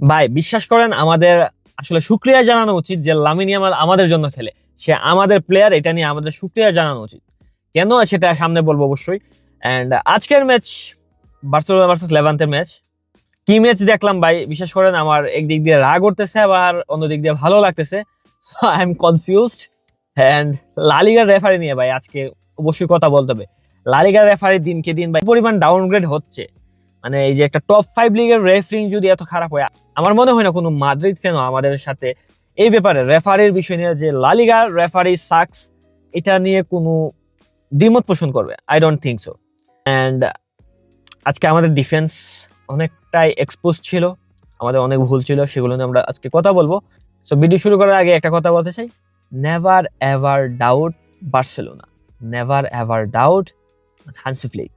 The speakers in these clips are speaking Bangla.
ভাই, বিশ্বাস করেন, আমাদের আসলে সুক্রিয়া জানানো উচিত যে লামিনী আমাল আমাদের জন্য খেলে। সে আমাদের প্লেয়ার এটা নিয়ে আমাদের সুক্রিয়া জানানো উচিত। কেন সেটা সামনে বলব অবশ্যই। অ্যান্ড আজকের ম্যাচ বার্সেলোনা ভার্সেস লেভান্তের ম্যাচ কি ম্যাচ দেখলাম ভাই? বিশ্বাস করেন, আমার একদিক দিয়ে রাগ উঠতেছে, আবার অন্য দিক দিয়ে ভালো লাগতেছে। So I am confused and লালিগার referee নিয়ে ভাই, আজকে অবশ্যই কথা বলতে হবে। লালিগার রেফারি দিনকে দিন ভাই পরিমাণ ডাউনগ্রেড হচ্ছে? মানে এই যে একটা টপ ফাইভ লিগের রেফারিং যদি এত খারাপ হয়, আমার মনে হয় না কোনো মাদ্রিদ ফ্যানও আমাদের সাথে এই ব্যাপারে রেফারির বিষয় নিয়ে যে লালিগার রেফারি সাকস এটা নিয়ে কোনো দ্বিমত পোষণ করবে। I don't think so and আজকে আমাদের ডিফেন্স অনেকটাই এক্সপোজ ছিল, আমাদের অনেক ভুল ছিল, সেগুলো নিয়ে আমরা আজকে কথা বলব। সো ভিডিও শুরু করার আগে একটা কথা বলতে চাই। Never ever doubt Barcelona never ever doubt Hansi Flick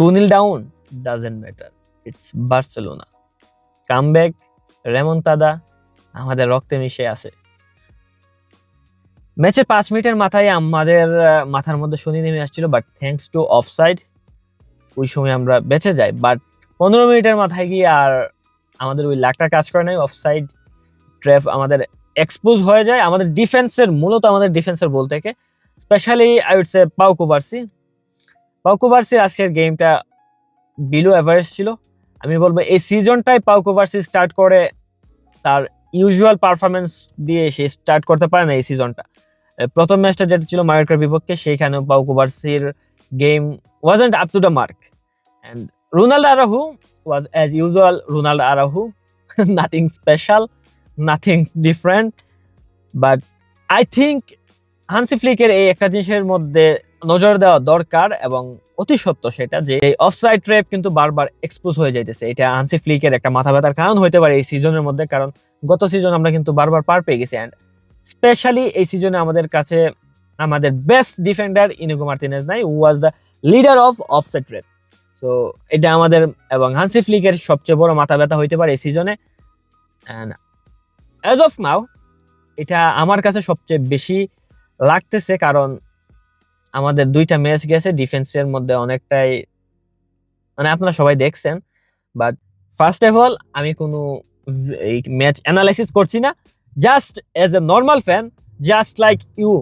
two down doesn't matter it's Barcelona comeback remontada আমাদের রক্তে মিশে আছে। ম্যাচের পাঁচ মিনিটের মাথায় আমাদের মাথার মধ্যে শনি নেমে আসছিল বাট থ্যাঙ্কস টু অফসাইড ওই সময় আমরা বেঁচে যাই। বাট পনেরো মিনিটের মাথায় গিয়ে আর আমাদের ওই লাখটা কাজ করে নাই অফসাইড ট্র্যাপ আমাদের এক্সপোজ হয়ে যায়। আমাদের ডিফেন্সের মূলত আমাদের ডিফেন্সের বল থেকে। Specially I would say Pau Cubarsi পাউকোভার্সির আজকের গেমটা বিলো এভারেজ ছিল। আমি বলব, এই সিজনটাই পাউকোভার্সি স্টার্ট করে তার ইউজুয়াল পারফরমেন্স দিয়ে সে স্টার্ট করতে পারে না এই সিজনটা প্রথম ম্যাচটা যেটা ছিল মার্কার বিপক্ষে সেইখানে পাউকোভার্সির game wasn't up to the mark and Ronald Araujo was as usual Ronald Araujo nothing special nothing different but I think Hansi ফ্লিকের এই একটা জিনিসের মধ্যে নজর দেওয়া দরকার এবং অতি সত্য সেটা যে অফসাইড ট্র্যাপ কিন্তু বারবার এক্সপোজ হয়ে যাইতেছে। এটা হানসি ফ্লিকের একটা মাথা ব্যথার কারণ হতে পারে এই সিজনের মধ্যে, কারণ গত সিজন আমরা কিন্তু বারবার পার পেয়ে গেছি। অ্যান্ড স্পেশালি এই সিজনে আমাদের কাছে আমাদের বেস্ট ডিফেন্ডার ইনিগো মার্টিনেজ নাই was the leader of offside trap so এটা আমাদের এবং হানসি ফ্লিকের সবচেয়ে বড় মাথা ব্যথা হইতে পারে এই সিজনে অ্যান্ড অ্যাজ অফ নাও এটা আমার কাছে সবচেয়ে বেশি লাগতেছে, কারণ আমাদের দুইটা ম্যাচ গেছে ডিফেন্সের মধ্যে অনেকটাই মানে আপনারা সবাই দেখছেন বাট ফার্স্ট অফ অল আমি কোনো এই ম্যাচ অ্যানালাইসিস করছি না just as a normal fan just like you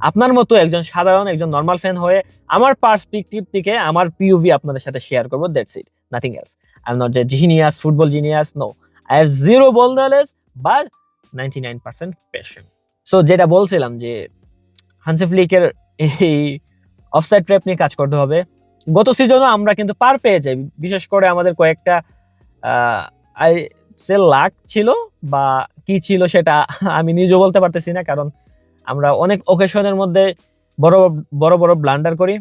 আপনার মতো একজন সাধারণ, একজন নর্মাল ফ্যান হয়ে আমার পার্সপেক্টিভ থেকে, আমার পিউভি আপনাদের সাথে শেয়ার করব that's it nothing else I am not যে genius football genius no I have zero ball knowledge but ninety nine percent patient so যেটা বলছিলাম যে হানসি ফ্লিকের এই অফসাইড ট্র্যাপ নিয়ে কাজ করতে হবে। গত সিজনও আমরা কিন্তু পার পেয়ে যাই। বিশেষ করে আমাদের কয়েকটা আই সে লাক ছিল বা কি ছিল সেটা আমি নিজেও বলতে পারতেছি না, কারণ আমরা অনেক ওকেশনের মধ্যে বড় বড় বড় ব্লান্ডার করি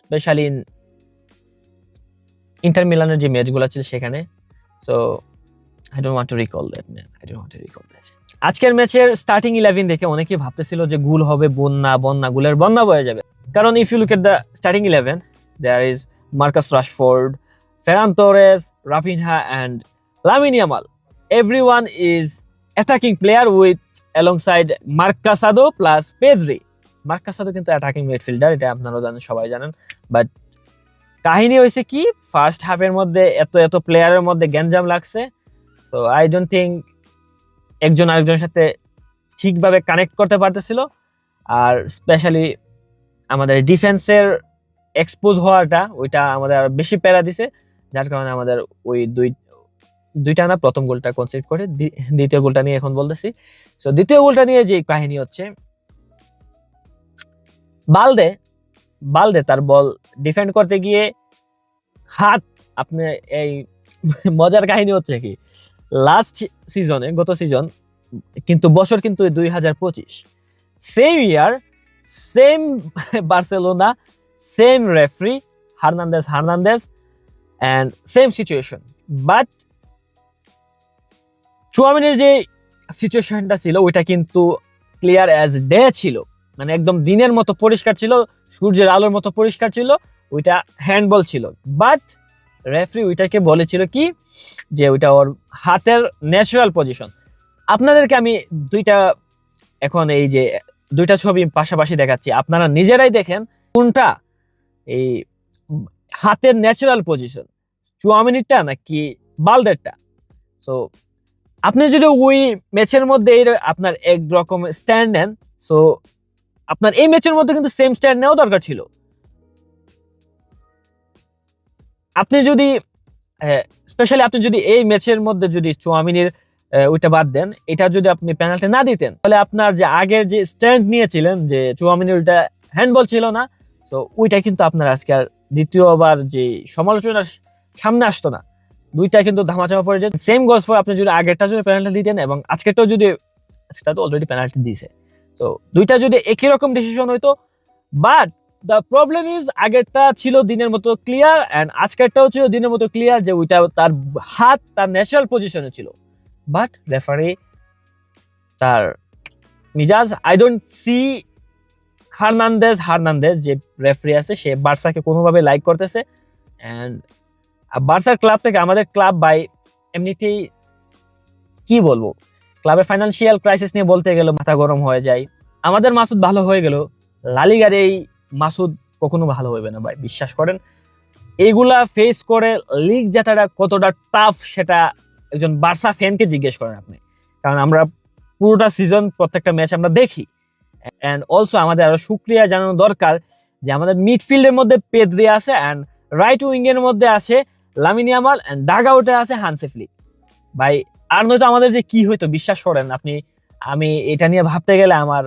স্পেশালি ইন্টার মিলানের যে ম্যাচগুলো ছিল সেখানে। So I don't want to recall that match I don't want to recall that আজকের ম্যাচের স্টার্টিং ইলেভেন দেখে অনেকেই ভাবতেছিল যে গুল হবে বন্যা বন্যা, গুলের বন্যা বয়ে যাবে। কারণ if you look at the starting eleven there is Marcus Rashford Ferran Torres Raphinha and Lamine Yamal every one is attacking player with alongside Marc Casado plus Pedri Marc Casado কিন্তু অ্যাটাকিং মিডফিল্ডার এটা আপনারা জানেন, সবাই জানেন। বাট কাহিনী হয়েছে কি ফার্স্ট হাফের মধ্যে এত এত প্লেয়ারের মধ্যে গ্যাঞ্জাম লাগছে। সো আই ডোন্ট থিঙ্ক একজন আরেকজনের সাথে ঠিকভাবে কানেক্ট করতে পারতেছিল। আর স্পেশালি আমাদের ডিফেন্সের এক্সপোজ হওয়াটা, ওইটা আমাদের বেশি প্যারা দিছে। যার কারণে আমাদের ওই দুই, দুইটা না, প্রথম গোলটা কনসিড করে দ্বিতীয় গোলটা নিয়ে এখন বলতেছি। সো দ্বিতীয় গোলটা নিয়ে যে কাহিনী হচ্ছে, বালদে বালদে তার বল ডিফেন্ড করতে গিয়ে হাত, আপনি এই মজার কাহিনী হচ্ছে কি লাস্ট সিজনে গত সিজন কিন্তু বছর কিন্তু দুই হাজার পঁচিশ। Same year same Barcelona same referee Hernandez Hernandez and same situation but চুয়ামিনের যে সিচুয়েশনটা ছিল, ওইটা কিন্তু ক্লিয়ার অ্যাজ ডে ছিল। মানে একদম দিনের মতো পরিষ্কার ছিল, সূর্যের আলোর মতো পরিষ্কার ছিল, ওইটা হ্যান্ডবল ছিল। বাট রেফারি ওইটাকে বলেছিল কি? যে ওইটা ওর হাতের ন্যাচারাল পজিশন আপনাদেরকে আমি দুইটা এখন এই যে দুইটা ছবি পাশাপাশি দেখাচ্ছি। আপনারা নিজেরাই দেখেন কোনটা এই হাতের ন্যাচারাল পজিশন চুয়ামিনিরটা নাকি বালদেরটা সো আপনি যদি ওই ম্যাচের মধ্যে এই আপনার এক রকম স্ট্যান্ড নেন সো আপনার এই ম্যাচের মধ্যে কিন্তু সেম স্ট্যান্ড নেওয়া দরকার ছিল। আপনি যদি স্পেশালি আপনি যদি এই ম্যাচের মধ্যে যদি চুয়ামিনির ওইটা বাদ দেন, এটা যদি আপনি পেনাল্টি না দিতেন, তাহলে আপনার যে আগের যে স্ট্যান্ড নিয়েছিলেন, যে চুয়ামিনির ওইটা হ্যান্ডবল ছিল না সো ওইটা কিন্তু আপনার আজকে আর দ্বিতীয়বার যে সমালোচনার সামনে আসতো না। দুইটা কিন্তু ধামাচাপা পড়ে যায়। সেম গোলস ফর আপনি যদি আগেরটা যদি পেনাল্টি দিতেন এবং আজকেরটাও যদি আজকেরটা তো অলরেডি পেনাল্টি দিয়েছে তো দুইটা যদি একই রকম ডিসিশন হইতো বাট দ্য প্রবলেম ইজ আগেরটা ছিল দিনের মতো ক্লিয়ার অ্যান্ড আজকেরটাও ছিল দিনের মতো ক্লিয়ার যে ওইটা তার হাত, তার ন্যাচারাল পজিশনে ছিল। বাট রেফারি তার মিজাজ I don't see Hernandez Hernandez যে রেফারি আছে, সে বার্সাকে কোনোভাবে লাইক করতেছে। অ্যান্ড বার্সার ক্লাব থেকে আমাদের ক্লাব বাই এমনিতেই কি বলব? ক্লাবের ফাইনান্সিয়াল ক্রাইসিস নিয়ে বলতে গেলে মাথা গরম হয়ে যায়। আমাদের মাসুদ ভালো হয়ে গেল। লালিগার এই মাসুদ কখনো ভালো হবে না, ভাই, বিশ্বাস করেন। এইগুলা ফেস করে লিগ জেতাটা কতটা টাফ সেটা একজন বার্সা ফ্যানকে জিজ্ঞেস করেন আপনি। কারণ আমরা পুরোটা সিজন প্রত্যেকটা ম্যাচ আমরা দেখি। অ্যান্ড অলসো আমাদের আরও সুক্রিয়া জানানো দরকার যে আমাদের মিডফিল্ডের মধ্যে পেদ্রি আছে অ্যান্ড রাইট উইং এর মধ্যে আছে লামিনিয়ামাল অ্যান্ড ডাগ আউটে আছে হানসেফলি ভাই আর নয়তো আমাদের যে কি হইতো, বিশ্বাস করেন আপনি? আমি এটা নিয়ে ভাবতে গেলে আমার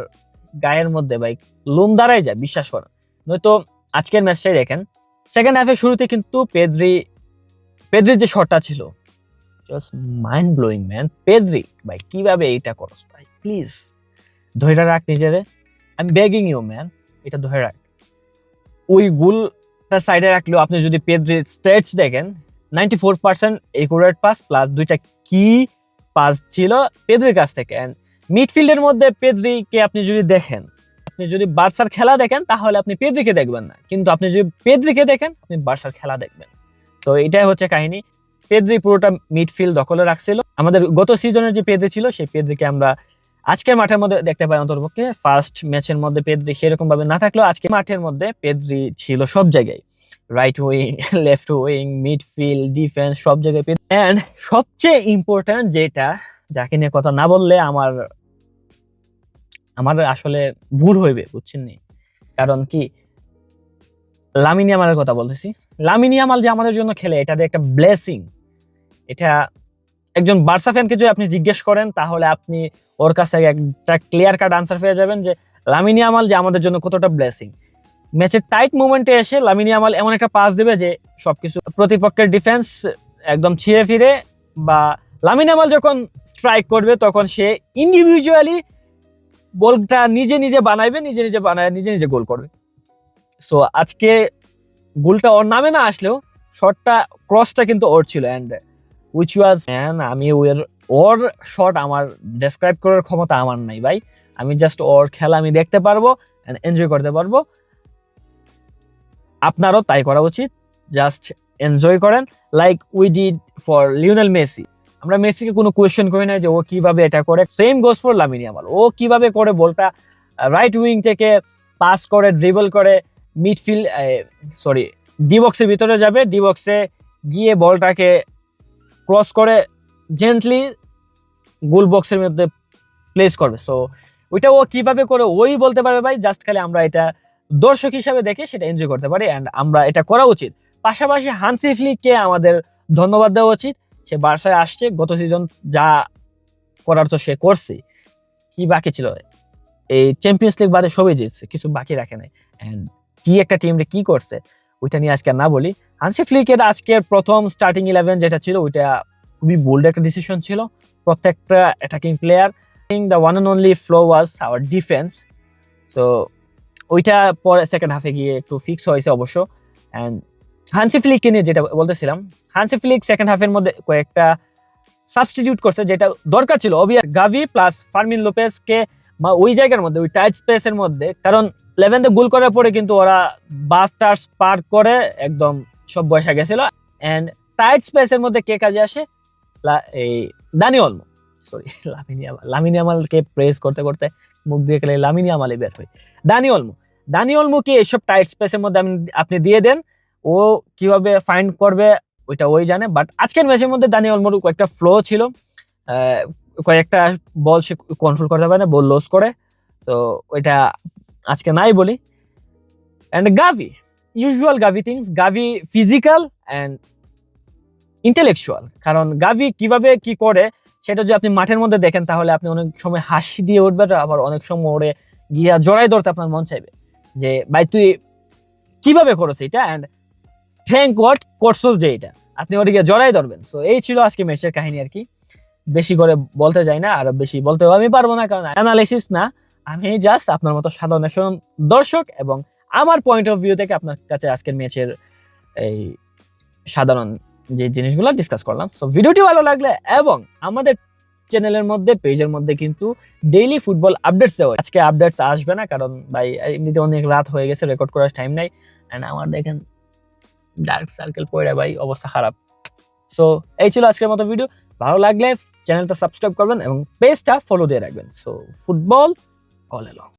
গায়ের মধ্যে, ভাই, লোম দাঁড়াই যায়, বিশ্বাস করেন। নয়তো আজকের ম্যাচটাই দেখেন। সেকেন্ড হাফের শুরুতে কিন্তু পেদ্রি, পেদ্রির যে শটটা ছিল just mind blowing man Pedri, ভাই, কীভাবে এইটা করস, ভাই প্লিজ ধৈর্য রাখ নিজেরে। I am begging you man এটা ধরে রাখ। ওই গুলটা সাইডে রাখলেও আপনি যদি পেদ্রির স্টেটস দেখেন ninety four percent accurate pass plus দুইটা কি পাস ছিল পেদ্রির কাছ থেকে। অ্যান্ড মিডফিল্ডের মধ্যে পেদ্রিকে আপনি যদি দেখেন, আপনি যদি বার্সার খেলা দেখেন, তাহলে আপনি পেদ্রিকে দেখবেন না। কিন্তু আপনি যদি পেদ্রিকে দেখেন, আপনি বার্সার খেলা দেখবেন। তো এটাই হচ্ছে কাহিনী। পেদ্রি পুরোটা মিডফিল্ড দখলে রাখছিল। আমাদের গত সিজনের যে পেদ্রি ছিল, সেই পেদ্রিকে আমরা আজকের মাঠের মধ্যে দেখতে পাই অন্তর্পক্ষে। ফার্স্ট ম্যাচের মধ্যে পেদ্রি সেরকম ভাবে না থাকলেও আজকে মাঠের মধ্যে পেদ্রি ছিল সব জায়গায়। Right wing left wing midfield defence সব জায়গায় অ্যান্ড সবচেয়ে ইম্পর্ট্যান্ট যেটা, যাকে নিয়ে কথা না বললে আমার আমার আসলে ভুল হইবে, বুঝছেন নি? কারণ কি, লামিনী আমালের কথা বলতেছি। লামিনী আমাল যে আমাদের জন্য খেলে, এটা একটা ব্লেসিং এটা একজন বার্সা ফ্যানকে যদি আপনি জিজ্ঞেস করেন, তাহলে আপনি ওর কাছে একটা ক্লিয়ার কাট আনসার পেয়ে যাবেন যে, লামিনী আমাল যে আমাদের জন্য কতটা ব্লেসিং ম্যাচের টাইট মুভমেন্টে এসে লামিনী আমাল এমন একটা পাস দেবে যে, সবকিছু প্রতিপক্ষের ডিফেন্স একদম ছিঁড়ে ফিরে বা, লামিন আমাল যখন স্ট্রাইক করবে, তখন সে ইন্ডিভিজুয়ালি বলটা নিজে নিজে বানাইবে, নিজে নিজে বানায়, নিজে নিজে গোল করবে। সো আজকে গোলটা ওর নামে না আসলেও শটটা ক্রসটা কিন্তু ওর ছিল অ্যান্ড উইচ ওয়াজ ম্যান আমি ওর ওর শট আমার ডেসক্রাইব করার ক্ষমতা আমার নাই, ভাই। আমি জাস্ট ওর খেলা আমি দেখতে পারব অ্যান্ড এনজয় করতে পারব। আপনারও তাই করা উচিত জাস্ট এনজয় করেন like we did for Lionel Messi আমরা মেসিকে কোনো কোয়েশ্চেন করি না যে ও কীভাবে এটা করে। সেম গোস ফর লামিনী আমার ও কীভাবে করে বলটা রাইট উইং থেকে পাস করে ড্রিবল করে মিডফিল্ড সরি ডি বক্সের ভিতরে যাবে। ডি বক্সে গিয়ে বলটাকে ক্রস করে জেন্টলি গোল বক্সের মধ্যে প্লেস করবে। সো ওইটা ও কীভাবে করে, ওই বলতে পারবে ভাই। জাস্ট খালি আমরা এটা দর্শক হিসাবে দেখে সেটা এনজয় করতে পারি। অ্যান্ড আমরা এটা করা উচিত। পাশাপাশি হানসি ফ্লিককে আমাদের ধন্যবাদ দেওয়া উচিত। সে বার্সায় আসছে, গত সিজন যা করার তো সে করছে। কি বাকি ছিল? এই চ্যাম্পিয়ন্স লিগ বাদে সবই জিতছে, কিছু বাকি রাখে নাই। অ্যান্ড কি একটা টিমরে কি করছে, ওইটা নিয়ে আজকে না বলি। হানসি ফ্লিকের আজকের প্রথম স্টার্টিং ইলেভেন যেটা ছিল, ওইটা খুবই বোল্ড একটা ডিসিশন ছিল। প্রত্যেকটা attacking player the one and only flow was our defence so ওইটা পরে সেকেন্ড হাফে গিয়ে একটু ফিক্স হয়েছে অবশ্য। অ্যান্ড হানসি ফ্লিককে নিয়ে যেটা বলতেছিলাম হানসি ফ্লিক সেকেন্ড হাফের মধ্যে কয়েকটা সাবস্টিটিউট করছে যেটা দরকার ছিল অবিয়া গাভি প্লাস ফার্মিন লোপেসকে ওই জায়গার মধ্যে, ওই টাইট স্পেসের মধ্যে, কারণ লেভেন্থে গোল করার পরে কিন্তু ওরা বাস টার্স পার করে একদম সব বয়সা গেছিল। অ্যান্ড টাইট স্পেসের মধ্যে কে কাজে আসে? এই Dani Olmo sorry Lamine Yamal Lamine আমালকে press করতে করতে মুখ দিয়ে গেলে লামিনী আমালে বের হয়। দানি অলমো দানি অলমোকে এইসব টাইট স্পেসের মধ্যে আপনি দিয়ে দেন ও কীভাবে ফাইন্ড করবে, ওইটা ওই জানে। বাট আজকের ম্যাচের মধ্যে দানি অলমোর কয়েকটা ফ্লো ছিল। কয়েকটা বল সে কন্ট্রোল করতে পারে না বল লস করে। তো ওইটা আজকে নাই বলি। অ্যান্ড গাভি ইউজুয়াল গাভি থিংস গাভি ফিজিক্যাল অ্যান্ড ইন্টেলেকচুয়াল কারণ গাভি কীভাবে কি করে, সেটা যদি আপনি মাঠের মধ্যে দেখেন, তাহলে আপনি অনেক সময় হাসি দিয়ে উঠবে আবার অনেক সময় ওরে গিয়া জড়াই ধরতে আপনার মন চাইবে। যে, ভাই, তুই কীভাবে করছ এটা? অ্যান্ড থ্যাংক গড করছস যে এটা। আপনি গিয়ে জড়াই ধরবেন। সো এই ছিল আজকে ম্যাচের কাহিনী আর কি। বেশি করে বলতে যাই না, আর বেশি বলতেও আমি পারব না, কারণ অ্যানালাইসিস না। আমি জাস্ট আপনার মতো সাধারণ দর্শক এবং আমার পয়েন্ট অফ ভিউ থেকে আপনার কাছে আজকের ম্যাচের এই সাধারণ যে জিনিসগুলো ডিসকাস করলাম। সো ভিডিওটি ভালো লাগলে এবং আমাদের চ্যানেলের মধ্যে পেজের মধ্যে কিন্তু ডেইলি ফুটবল আপডেটস দেওয়া আজকে আপডেটস আসবে না, কারণ ভাই, এমনিতে অনেক রাত হয়ে গেছে রেকর্ড করার টাইম নাই। অ্যান্ড আমার দেখেন ডার্ক সার্কেল পড়ে ভাই, অবস্থা খারাপ। সো এই ছিল আজকের মতো ভিডিও ভালো লাগলে চ্যানেলটা সাবস্ক্রাইব করবেন এবং পেজটা ফলো দিয়ে রাখবেন। So football all along